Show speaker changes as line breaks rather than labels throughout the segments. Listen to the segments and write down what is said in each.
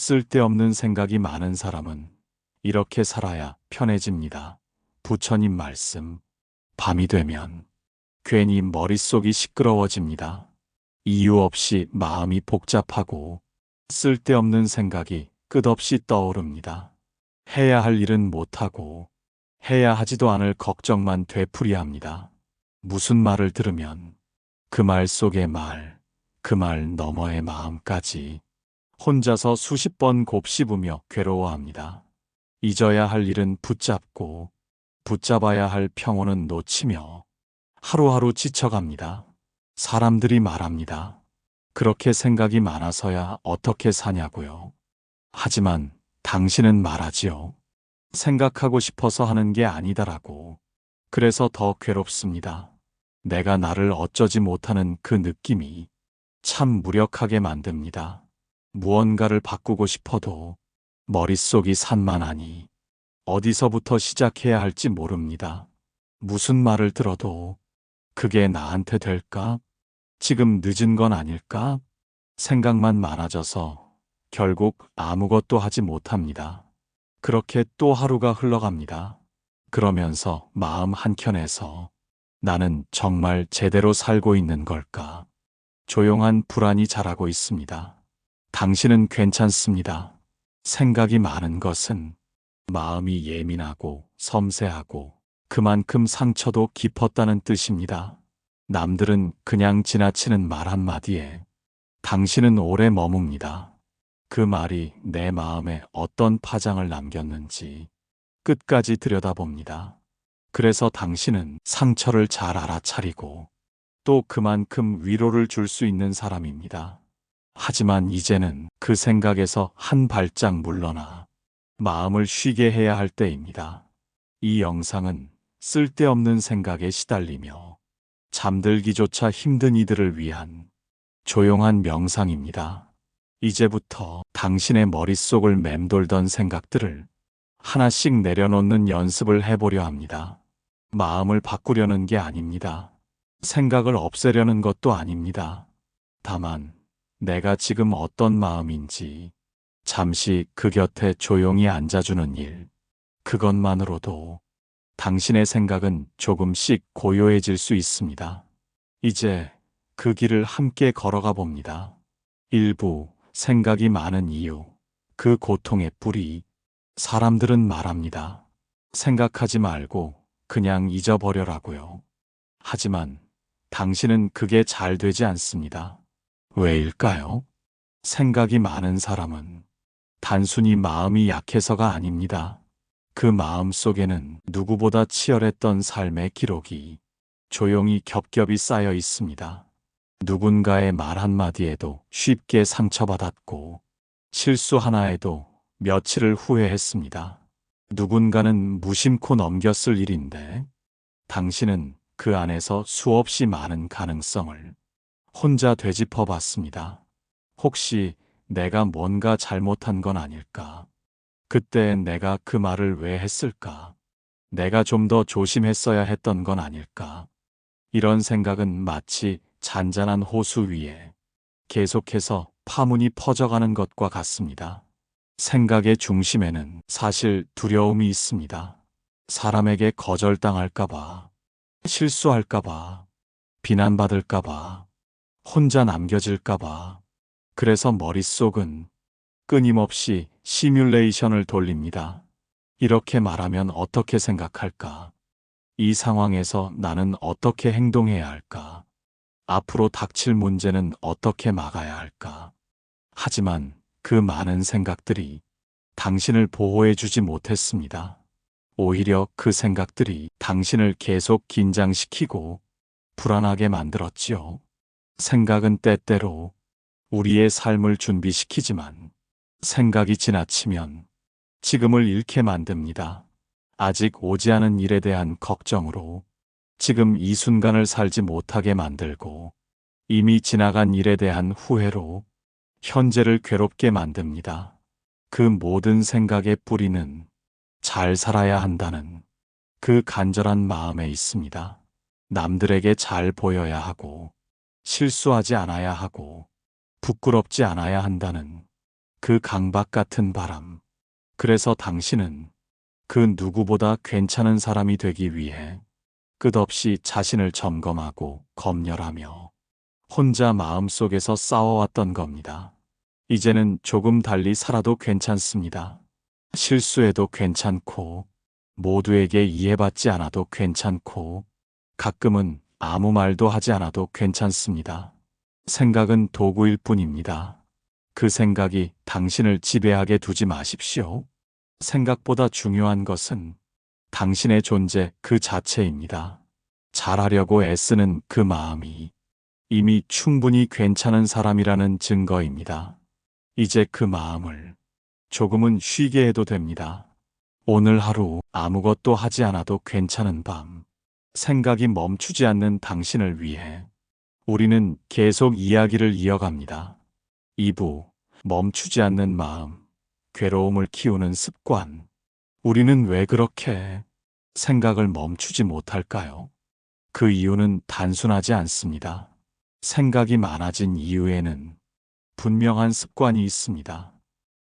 쓸데없는 생각이 많은 사람은 이렇게 살아야 편해집니다. 부처님 말씀. 밤이 되면 괜히 머릿속이 시끄러워집니다. 이유 없이 마음이 복잡하고 쓸데없는 생각이 끝없이 떠오릅니다. 해야 할 일은 못하고 해야 하지도 않을 걱정만 되풀이합니다. 무슨 말을 들으면 그 말 속의 말, 그 말 너머의 마음까지 혼자서 수십 번 곱씹으며 괴로워합니다. 잊어야 할 일은 붙잡고 붙잡아야 할 평온은 놓치며 하루하루 지쳐갑니다. 사람들이 말합니다. 그렇게 생각이 많아서야 어떻게 사냐고요. 하지만 당신은 말하지요. 생각하고 싶어서 하는 게 아니다라고. 그래서 더 괴롭습니다. 내가 나를 어쩌지 못하는 그 느낌이 참 무력하게 만듭니다. 무언가를 바꾸고 싶어도 머릿속이 산만하니 어디서부터 시작해야 할지 모릅니다. 무슨 말을 들어도 그게 나한테 될까? 지금 늦은 건 아닐까? 생각만 많아져서 결국 아무것도 하지 못합니다. 그렇게 또 하루가 흘러갑니다. 그러면서 마음 한켠에서 나는 정말 제대로 살고 있는 걸까? 조용한 불안이 자라고 있습니다. 당신은 괜찮습니다. 생각이 많은 것은 마음이 예민하고 섬세하고 그만큼 상처도 깊었다는 뜻입니다. 남들은 그냥 지나치는 말 한마디에 당신은 오래 머뭅니다. 그 말이 내 마음에 어떤 파장을 남겼는지 끝까지 들여다봅니다. 그래서 당신은 상처를 잘 알아차리고 또 그만큼 위로를 줄 수 있는 사람입니다. 하지만 이제는 그 생각에서 한 발짝 물러나 마음을 쉬게 해야 할 때입니다. 이 영상은 쓸데없는 생각에 시달리며 잠들기조차 힘든 이들을 위한 조용한 명상입니다. 이제부터 당신의 머릿속을 맴돌던 생각들을 하나씩 내려놓는 연습을 해보려 합니다. 마음을 바꾸려는 게 아닙니다. 생각을 없애려는 것도 아닙니다. 다만 내가 지금 어떤 마음인지 잠시 그 곁에 조용히 앉아주는 일, 그것만으로도 당신의 생각은 조금씩 고요해질 수 있습니다. 이제 그 길을 함께 걸어가 봅니다. 일부 생각이 많은 이유, 그 고통의 뿌리, 사람들은 말합니다. 생각하지 말고 그냥 잊어버려라고요. 하지만 당신은 그게 잘 되지 않습니다. 왜일까요? 생각이 많은 사람은 단순히 마음이 약해서가 아닙니다. 그 마음 속에는 누구보다 치열했던 삶의 기록이 조용히 겹겹이 쌓여 있습니다. 누군가의 말 한마디에도 쉽게 상처받았고 실수 하나에도 며칠을 후회했습니다. 누군가는 무심코 넘겼을 일인데 당신은 그 안에서 수없이 많은 가능성을 혼자 되짚어 봤습니다. 혹시 내가 뭔가 잘못한 건 아닐까? 그때 내가 그 말을 왜 했을까? 내가 좀 더 조심했어야 했던 건 아닐까? 이런 생각은 마치 잔잔한 호수 위에 계속해서 파문이 퍼져가는 것과 같습니다. 생각의 중심에는 사실 두려움이 있습니다. 사람에게 거절당할까봐, 실수할까봐, 비난받을까봐, 혼자 남겨질까봐. 그래서 머릿속은 끊임없이 시뮬레이션을 돌립니다. 이렇게 말하면 어떻게 생각할까? 이 상황에서 나는 어떻게 행동해야 할까? 앞으로 닥칠 문제는 어떻게 막아야 할까? 하지만 그 많은 생각들이 당신을 보호해주지 못했습니다. 오히려 그 생각들이 당신을 계속 긴장시키고 불안하게 만들었지요. 생각은 때때로 우리의 삶을 준비시키지만 생각이 지나치면 지금을 잃게 만듭니다. 아직 오지 않은 일에 대한 걱정으로 지금 이 순간을 살지 못하게 만들고 이미 지나간 일에 대한 후회로 현재를 괴롭게 만듭니다. 그 모든 생각의 뿌리는 잘 살아야 한다는 그 간절한 마음에 있습니다. 남들에게 잘 보여야 하고 실수하지 않아야 하고 부끄럽지 않아야 한다는 그 강박 같은 바람. 그래서 당신은 그 누구보다 괜찮은 사람이 되기 위해 끝없이 자신을 점검하고 검열하며 혼자 마음속에서 싸워왔던 겁니다. 이제는 조금 달리 살아도 괜찮습니다. 실수해도 괜찮고, 모두에게 이해받지 않아도 괜찮고, 가끔은 아무 말도 하지 않아도 괜찮습니다. 생각은 도구일 뿐입니다. 그 생각이 당신을 지배하게 두지 마십시오. 생각보다 중요한 것은 당신의 존재 그 자체입니다. 잘하려고 애쓰는 그 마음이 이미 충분히 괜찮은 사람이라는 증거입니다. 이제 그 마음을 조금은 쉬게 해도 됩니다. 오늘 하루 아무것도 하지 않아도 괜찮은 밤. 생각이 멈추지 않는 당신을 위해 우리는 계속 이야기를 이어갑니다. 2부 멈추지 않는 마음, 괴로움을 키우는 습관. 우리는 왜 그렇게 생각을 멈추지 못할까요? 그 이유는 단순하지 않습니다. 생각이 많아진 이유에는 분명한 습관이 있습니다.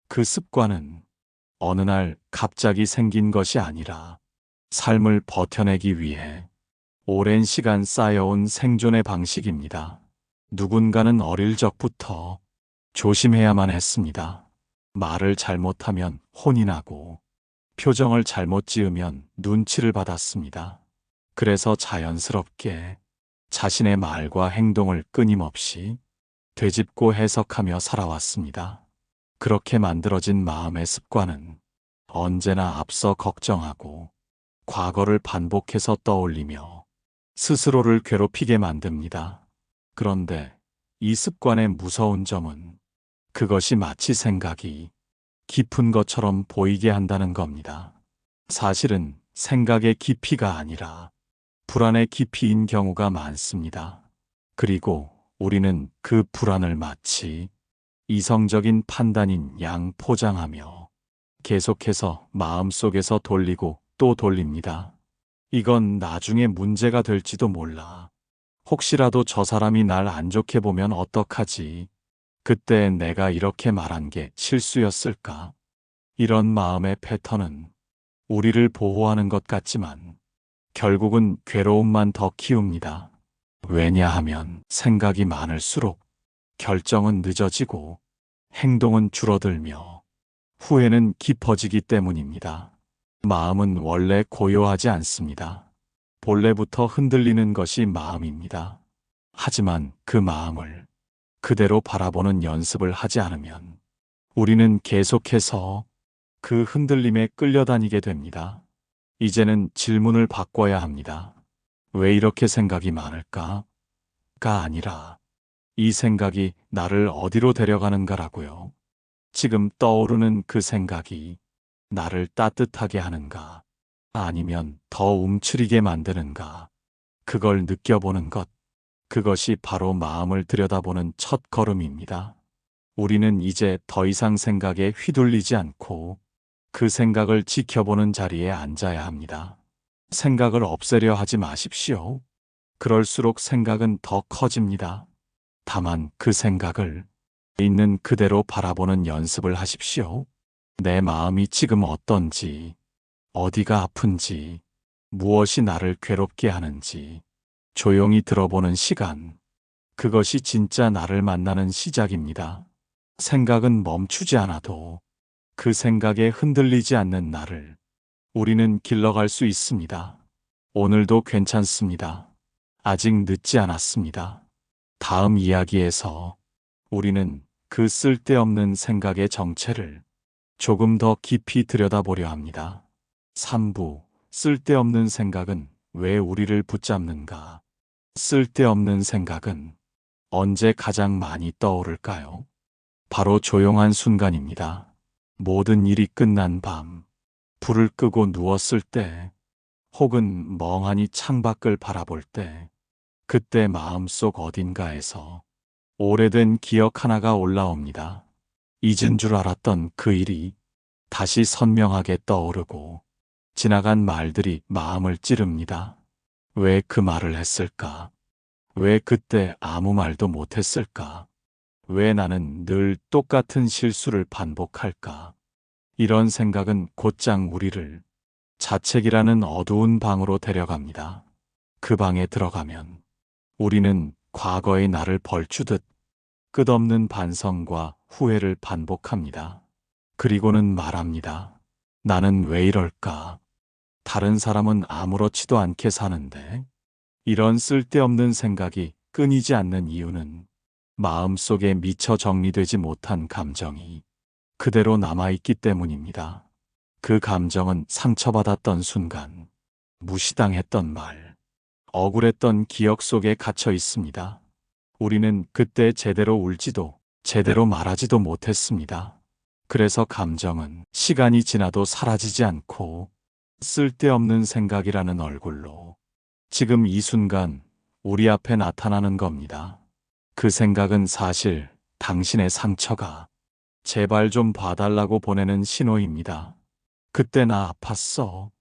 그 습관은 어느 날 갑자기 생긴 것이 아니라 삶을 버텨내기 위해 오랜 시간 쌓여온 생존의 방식입니다. 누군가는 어릴 적부터 조심해야만 했습니다. 말을 잘못하면 혼이 나고 표정을 잘못 지으면 눈치를 받았습니다. 그래서 자연스럽게 자신의 말과 행동을 끊임없이 되짚고 해석하며 살아왔습니다. 그렇게 만들어진 마음의 습관은 언제나 앞서 걱정하고 과거를 반복해서 떠올리며 스스로를 괴롭히게 만듭니다. 그런데 이 습관의 무서운 점은 그것이 마치 생각이 깊은 것처럼 보이게 한다는 겁니다. 사실은 생각의 깊이가 아니라 불안의 깊이인 경우가 많습니다. 그리고 우리는 그 불안을 마치 이성적인 판단인 양 포장하며 계속해서 마음속에서 돌리고 또 돌립니다. 이건 나중에 문제가 될지도 몰라. 혹시라도 저 사람이 날 안 좋게 보면 어떡하지? 그때 내가 이렇게 말한 게 실수였을까? 이런 마음의 패턴은 우리를 보호하는 것 같지만 결국은 괴로움만 더 키웁니다. 왜냐하면 생각이 많을수록 결정은 늦어지고 행동은 줄어들며 후회는 깊어지기 때문입니다. 마음은 원래 고요하지 않습니다. 본래부터 흔들리는 것이 마음입니다. 하지만 그 마음을 그대로 바라보는 연습을 하지 않으면 우리는 계속해서 그 흔들림에 끌려다니게 됩니다. 이제는 질문을 바꿔야 합니다. 왜 이렇게 생각이 많을까? 가 아니라 이 생각이 나를 어디로 데려가는가라고요. 지금 떠오르는 그 생각이 나를 따뜻하게 하는가? 아니면 더 움츠리게 만드는가? 그걸 느껴보는 것. 그것이 바로 마음을 들여다보는 첫 걸음입니다. 우리는 이제 더 이상 생각에 휘둘리지 않고 그 생각을 지켜보는 자리에 앉아야 합니다. 생각을 없애려 하지 마십시오. 그럴수록 생각은 더 커집니다. 다만 그 생각을 있는 그대로 바라보는 연습을 하십시오. 내 마음이 지금 어떤지, 어디가 아픈지, 무엇이 나를 괴롭게 하는지, 조용히 들어보는 시간. 그것이 진짜 나를 만나는 시작입니다. 생각은 멈추지 않아도 그 생각에 흔들리지 않는 나를 우리는 길러갈 수 있습니다. 오늘도 괜찮습니다. 아직 늦지 않았습니다. 다음 이야기에서 우리는 그 쓸데없는 생각의 정체를 조금 더 깊이 들여다보려 합니다. 3부 쓸데없는 생각은 왜 우리를 붙잡는가? 쓸데없는 생각은 언제 가장 많이 떠오를까요? 바로 조용한 순간입니다. 모든 일이 끝난 밤, 불을 끄고 누웠을 때, 혹은 멍하니 창밖을 바라볼 때, 그때 마음속 어딘가에서 오래된 기억 하나가 올라옵니다. 잊은 줄 알았던 그 일이 다시 선명하게 떠오르고 지나간 말들이 마음을 찌릅니다. 왜 그 말을 했을까? 왜 그때 아무 말도 못했을까? 왜 나는 늘 똑같은 실수를 반복할까? 이런 생각은 곧장 우리를 자책이라는 어두운 방으로 데려갑니다. 그 방에 들어가면 우리는 과거의 나를 벌주듯 끝없는 반성과 후회를 반복합니다. 그리고는 말합니다. 나는 왜 이럴까? 다른 사람은 아무렇지도 않게 사는데 이런 쓸데없는 생각이 끊이지 않는 이유는 마음속에 미처 정리되지 못한 감정이 그대로 남아있기 때문입니다. 그 감정은 상처받았던 순간, 무시당했던 말, 억울했던 기억 속에 갇혀 있습니다. 우리는 그때 제대로 울지도 제대로 말하지도 못했습니다. 그래서 감정은 시간이 지나도 사라지지 않고 쓸데없는 생각이라는 얼굴로 지금 이 순간 우리 앞에 나타나는 겁니다. 그 생각은 사실 당신의 상처가 제발 좀 봐달라고 보내는 신호입니다. 그때 나 아팠어.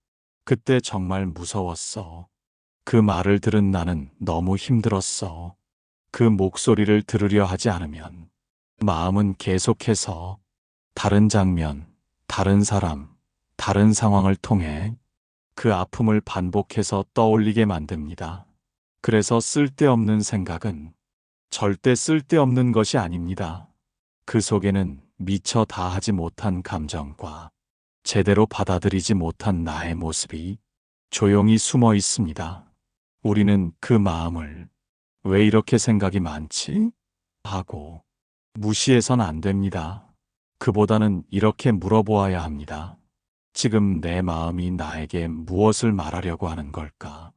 그때 정말 무서웠어. 그 말을 들은 나는 너무 힘들었어. 그 목소리를 들으려 하지 않으면 마음은 계속해서 다른 장면, 다른 사람, 다른 상황을 통해 그 아픔을 반복해서 떠올리게 만듭니다. 그래서 쓸데없는 생각은 절대 쓸데없는 것이 아닙니다. 그 속에는 미처 다 하지 못한 감정과 제대로 받아들이지 못한 나의 모습이 조용히 숨어 있습니다. 우리는 그 마음을 왜 이렇게 생각이 많지? 하고 무시해선 안 됩니다. 그보다는 이렇게 물어보아야 합니다. 지금 내 마음이 나에게 무엇을 말하려고 하는 걸까?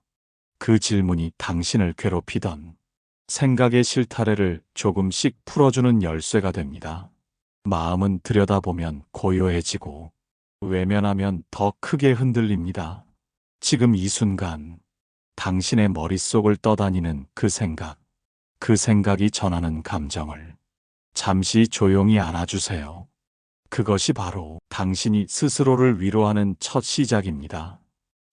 그 질문이 당신을 괴롭히던 생각의 실타래를 조금씩 풀어주는 열쇠가 됩니다. 마음은 들여다보면 고요해지고 외면하면 더 크게 흔들립니다. 지금 이 순간 당신의 머릿속을 떠다니는 그 생각, 그 생각이 전하는 감정을 잠시 조용히 안아주세요. 그것이 바로 당신이 스스로를 위로하는 첫 시작입니다.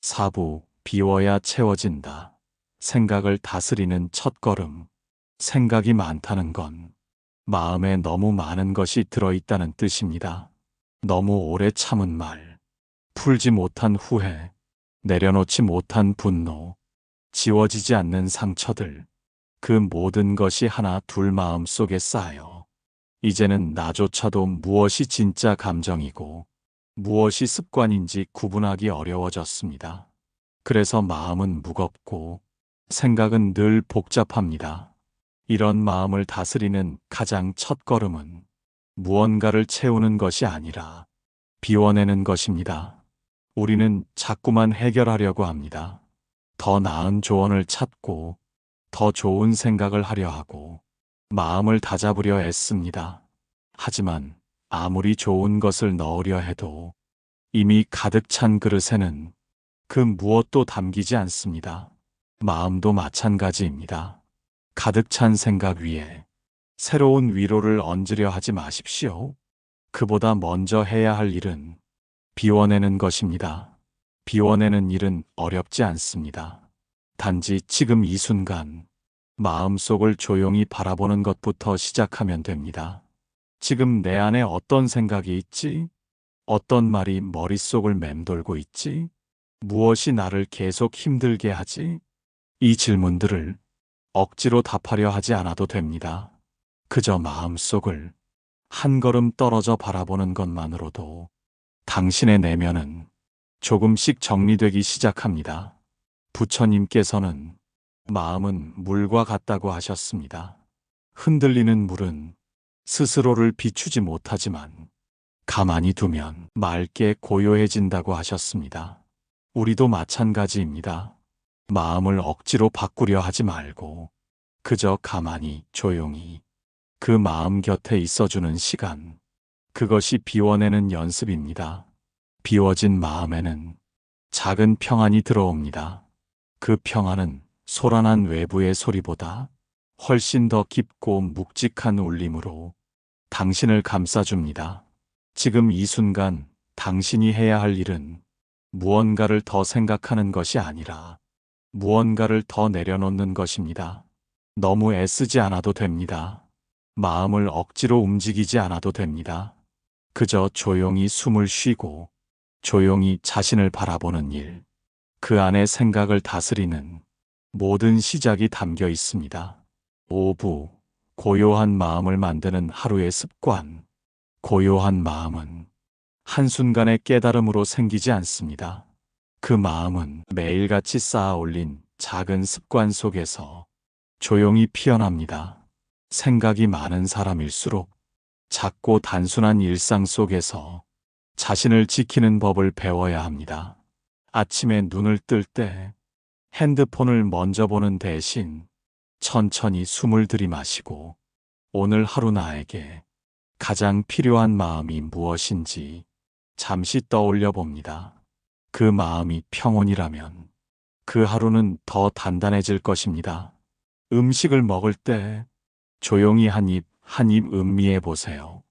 사부, 비워야 채워진다. 생각을 다스리는 첫 걸음. 생각이 많다는 건 마음에 너무 많은 것이 들어있다는 뜻입니다. 너무 오래 참은 말, 풀지 못한 후회, 내려놓지 못한 분노, 지워지지 않는 상처들, 그 모든 것이 하나 둘 마음 속에 쌓여 이제는 나조차도 무엇이 진짜 감정이고 무엇이 습관인지 구분하기 어려워졌습니다. 그래서 마음은 무겁고 생각은 늘 복잡합니다. 이런 마음을 다스리는 가장 첫 걸음은 무언가를 채우는 것이 아니라 비워내는 것입니다. 우리는 자꾸만 해결하려고 합니다. 더 나은 조언을 찾고 더 좋은 생각을 하려 하고 마음을 다잡으려 애씁니다. 하지만 아무리 좋은 것을 넣으려 해도 이미 가득 찬 그릇에는 그 무엇도 담기지 않습니다. 마음도 마찬가지입니다. 가득 찬 생각 위에 새로운 위로를 얹으려 하지 마십시오. 그보다 먼저 해야 할 일은 비워내는 것입니다. 비워내는 일은 어렵지 않습니다. 단지 지금 이 순간 마음속을 조용히 바라보는 것부터 시작하면 됩니다. 지금 내 안에 어떤 생각이 있지? 어떤 말이 머릿속을 맴돌고 있지? 무엇이 나를 계속 힘들게 하지? 이 질문들을 억지로 답하려 하지 않아도 됩니다. 그저 마음속을 한 걸음 떨어져 바라보는 것만으로도 당신의 내면은 조금씩 정리되기 시작합니다. 부처님께서는 마음은 물과 같다고 하셨습니다. 흔들리는 물은 스스로를 비추지 못하지만 가만히 두면 맑게 고요해진다고 하셨습니다. 우리도 마찬가지입니다. 마음을 억지로 바꾸려 하지 말고 그저 가만히 조용히 그 마음 곁에 있어주는 시간. 그것이 비워내는 연습입니다. 비워진 마음에는 작은 평안이 들어옵니다. 그 평안은 소란한 외부의 소리보다 훨씬 더 깊고 묵직한 울림으로 당신을 감싸줍니다. 지금 이 순간 당신이 해야 할 일은 무언가를 더 생각하는 것이 아니라 무언가를 더 내려놓는 것입니다. 너무 애쓰지 않아도 됩니다. 마음을 억지로 움직이지 않아도 됩니다. 그저 조용히 숨을 쉬고 조용히 자신을 바라보는 일. 그 안에 생각을 다스리는 모든 시작이 담겨 있습니다. 5부. 고요한 마음을 만드는 하루의 습관. 고요한 마음은 한순간의 깨달음으로 생기지 않습니다. 그 마음은 매일같이 쌓아 올린 작은 습관 속에서 조용히 피어납니다. 생각이 많은 사람일수록 작고 단순한 일상 속에서 자신을 지키는 법을 배워야 합니다. 아침에 눈을 뜰 때 핸드폰을 먼저 보는 대신 천천히 숨을 들이마시고 오늘 하루 나에게 가장 필요한 마음이 무엇인지 잠시 떠올려 봅니다. 그 마음이 평온이라면 그 하루는 더 단단해질 것입니다. 음식을 먹을 때 조용히 한 입, 한 입 음미해 보세요.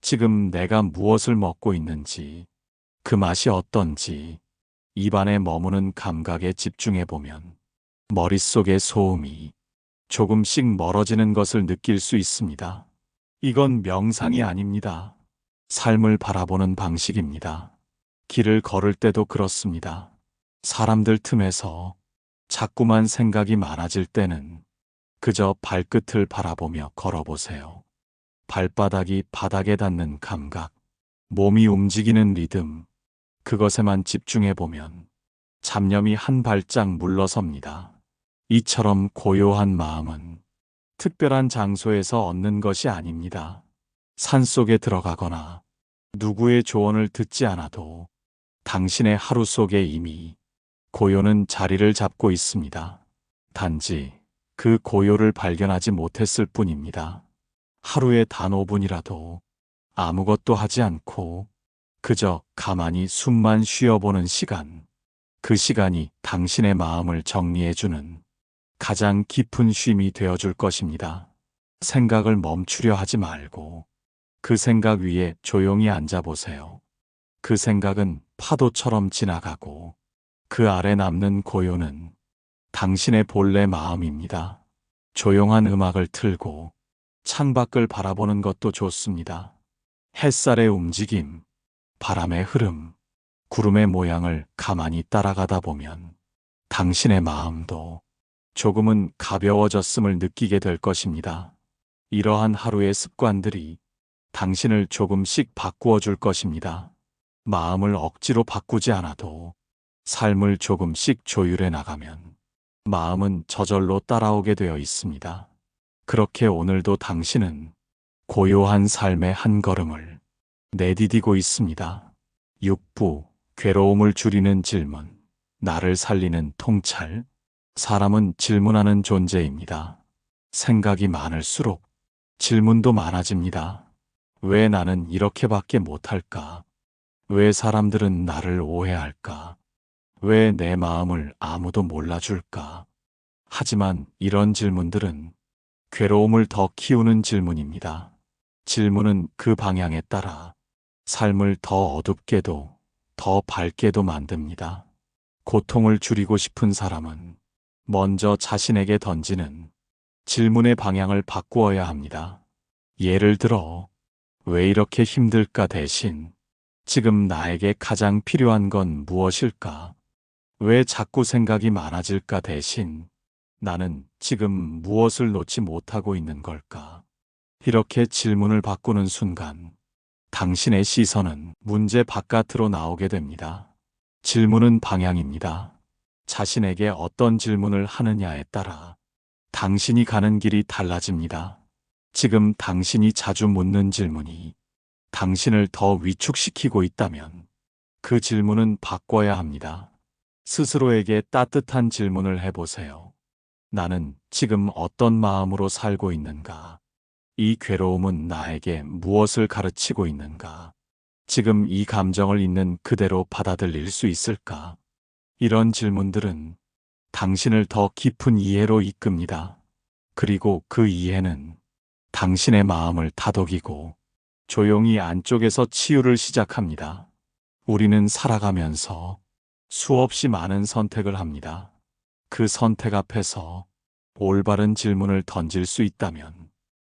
지금 내가 무엇을 먹고 있는지, 그 맛이 어떤지, 입안에 머무는 감각에 집중해 보면 머릿속의 소음이 조금씩 멀어지는 것을 느낄 수 있습니다. 이건 명상이 아닙니다. 삶을 바라보는 방식입니다. 길을 걸을 때도 그렇습니다. 사람들 틈에서 자꾸만 생각이 많아질 때는 그저 발끝을 바라보며 걸어보세요. 발바닥이 바닥에 닿는 감각, 몸이 움직이는 리듬, 그것에만 집중해 보면 잡념이 한 발짝 물러섭니다. 이처럼 고요한 마음은 특별한 장소에서 얻는 것이 아닙니다. 산 속에 들어가거나 누구의 조언을 듣지 않아도 당신의 하루 속에 이미 고요는 자리를 잡고 있습니다. 단지 그 고요를 발견하지 못했을 뿐입니다. 하루에 단 5분이라도 아무것도 하지 않고 그저 가만히 숨만 쉬어보는 시간. 그 시간이 당신의 마음을 정리해주는 가장 깊은 쉼이 되어줄 것입니다. 생각을 멈추려 하지 말고 그 생각 위에 조용히 앉아보세요. 그 생각은 파도처럼 지나가고 그 아래 남는 고요는 당신의 본래 마음입니다. 조용한 음악을 틀고 창밖을 바라보는 것도 좋습니다. 햇살의 움직임, 바람의 흐름, 구름의 모양을 가만히 따라가다 보면 당신의 마음도 조금은 가벼워졌음을 느끼게 될 것입니다. 이러한 하루의 습관들이 당신을 조금씩 바꾸어 줄 것입니다. 마음을 억지로 바꾸지 않아도 삶을 조금씩 조율해 나가면 마음은 저절로 따라오게 되어 있습니다. 그렇게 오늘도 당신은 고요한 삶의 한 걸음을 내디디고 있습니다. 6부 괴로움을 줄이는 질문 나를 살리는 통찰 사람은 질문하는 존재입니다. 생각이 많을수록 질문도 많아집니다. 왜 나는 이렇게밖에 못할까? 왜 사람들은 나를 오해할까? 왜 내 마음을 아무도 몰라줄까? 하지만 이런 질문들은 괴로움을 더 키우는 질문입니다. 질문은 그 방향에 따라 삶을 더 어둡게도 더 밝게도 만듭니다. 고통을 줄이고 싶은 사람은 먼저 자신에게 던지는 질문의 방향을 바꾸어야 합니다. 예를 들어, 왜 이렇게 힘들까 대신 지금 나에게 가장 필요한 건 무엇일까? 왜 자꾸 생각이 많아질까 대신 나는 지금 무엇을 놓지 못하고 있는 걸까? 이렇게 질문을 바꾸는 순간 당신의 시선은 문제 바깥으로 나오게 됩니다. 질문은 방향입니다. 자신에게 어떤 질문을 하느냐에 따라 당신이 가는 길이 달라집니다. 지금 당신이 자주 묻는 질문이 당신을 더 위축시키고 있다면 그 질문은 바꿔야 합니다. 스스로에게 따뜻한 질문을 해보세요. 나는 지금 어떤 마음으로 살고 있는가? 이 괴로움은 나에게 무엇을 가르치고 있는가? 지금 이 감정을 있는 그대로 받아들일 수 있을까? 이런 질문들은 당신을 더 깊은 이해로 이끕니다. 그리고 그 이해는 당신의 마음을 다독이고 조용히 안쪽에서 치유를 시작합니다. 우리는 살아가면서 수없이 많은 선택을 합니다. 그 선택 앞에서 올바른 질문을 던질 수 있다면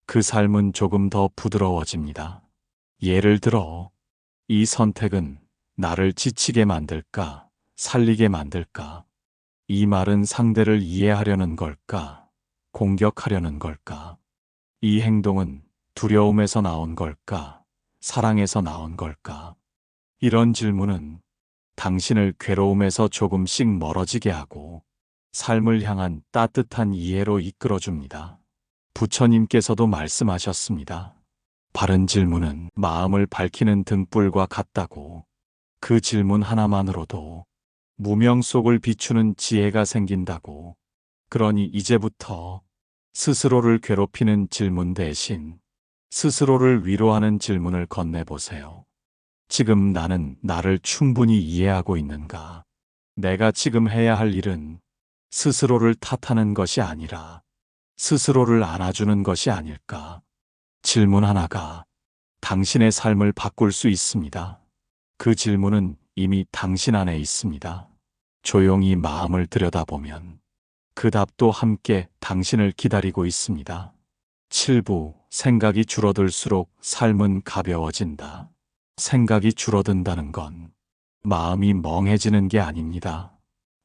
그 삶은 조금 더 부드러워집니다. 예를 들어, 이 선택은 나를 지치게 만들까, 살리게 만들까? 이 말은 상대를 이해하려는 걸까, 공격하려는 걸까? 이 행동은 두려움에서 나온 걸까, 사랑에서 나온 걸까? 이런 질문은 당신을 괴로움에서 조금씩 멀어지게 하고 삶을 향한 따뜻한 이해로 이끌어줍니다. 부처님께서도 말씀하셨습니다. 바른 질문은 마음을 밝히는 등불과 같다고 그 질문 하나만으로도 무명 속을 비추는 지혜가 생긴다고 그러니 이제부터 스스로를 괴롭히는 질문 대신 스스로를 위로하는 질문을 건네보세요. 지금 나는 나를 충분히 이해하고 있는가? 내가 지금 해야 할 일은 스스로를 탓하는 것이 아니라 스스로를 안아주는 것이 아닐까? 질문 하나가 당신의 삶을 바꿀 수 있습니다. 그 질문은 이미 당신 안에 있습니다. 조용히 마음을 들여다보면 그 답도 함께 당신을 기다리고 있습니다. 7부 생각이 줄어들수록 삶은 가벼워진다. 생각이 줄어든다는 건 마음이 멍해지는 게 아닙니다.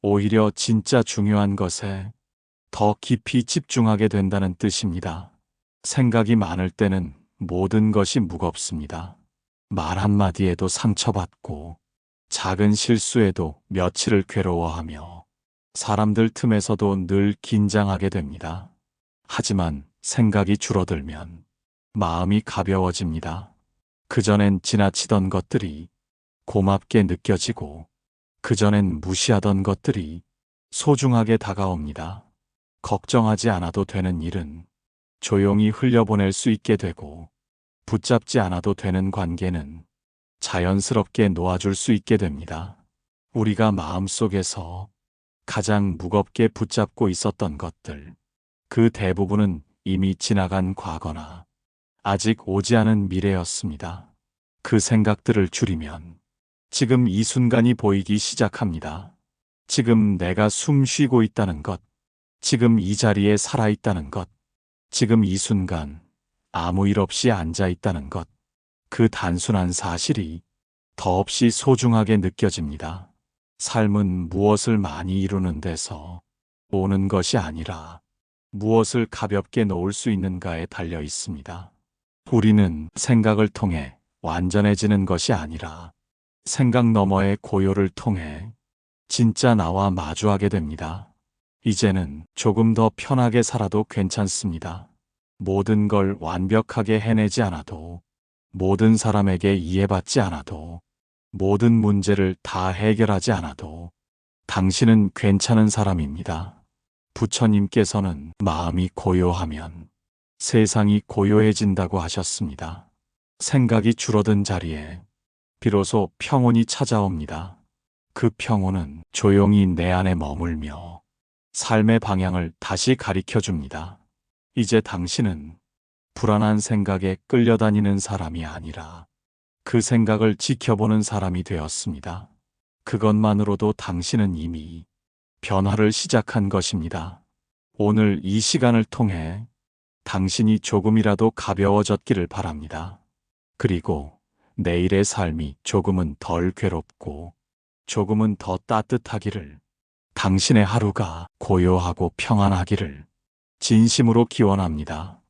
오히려 진짜 중요한 것에 더 깊이 집중하게 된다는 뜻입니다. 생각이 많을 때는 모든 것이 무겁습니다. 말 한마디에도 상처받고 작은 실수에도 며칠을 괴로워하며 사람들 틈에서도 늘 긴장하게 됩니다. 하지만 생각이 줄어들면 마음이 가벼워집니다. 그전엔 지나치던 것들이 고맙게 느껴지고 그전엔 무시하던 것들이 소중하게 다가옵니다. 걱정하지 않아도 되는 일은 조용히 흘려보낼 수 있게 되고 붙잡지 않아도 되는 관계는 자연스럽게 놓아줄 수 있게 됩니다. 우리가 마음속에서 가장 무겁게 붙잡고 있었던 것들, 그 대부분은 이미 지나간 과거나 아직 오지 않은 미래였습니다. 그 생각들을 줄이면 지금 이 순간이 보이기 시작합니다. 지금 내가 숨 쉬고 있다는 것, 지금 이 자리에 살아있다는 것, 지금 이 순간 아무 일 없이 앉아 있다는 것, 그 단순한 사실이 더없이 소중하게 느껴집니다. 삶은 무엇을 많이 이루는 데서 오는 것이 아니라 무엇을 가볍게 놓을 수 있는가에 달려 있습니다. 우리는 생각을 통해 완전해지는 것이 아니라 생각 너머의 고요를 통해 진짜 나와 마주하게 됩니다. 이제는 조금 더 편하게 살아도 괜찮습니다. 모든 걸 완벽하게 해내지 않아도, 모든 사람에게 이해받지 않아도, 모든 문제를 다 해결하지 않아도, 당신은 괜찮은 사람입니다. 부처님께서는 마음이 고요하면 세상이 고요해진다고 하셨습니다. 생각이 줄어든 자리에 비로소 평온이 찾아옵니다. 그 평온은 조용히 내 안에 머물며 삶의 방향을 다시 가리켜 줍니다. 이제 당신은 불안한 생각에 끌려다니는 사람이 아니라 그 생각을 지켜보는 사람이 되었습니다. 그것만으로도 당신은 이미 변화를 시작한 것입니다. 오늘 이 시간을 통해 당신이 조금이라도 가벼워졌기를 바랍니다. 그리고 내일의 삶이 조금은 덜 괴롭고 조금은 더 따뜻하기를 당신의 하루가 고요하고 평안하기를 진심으로 기원합니다.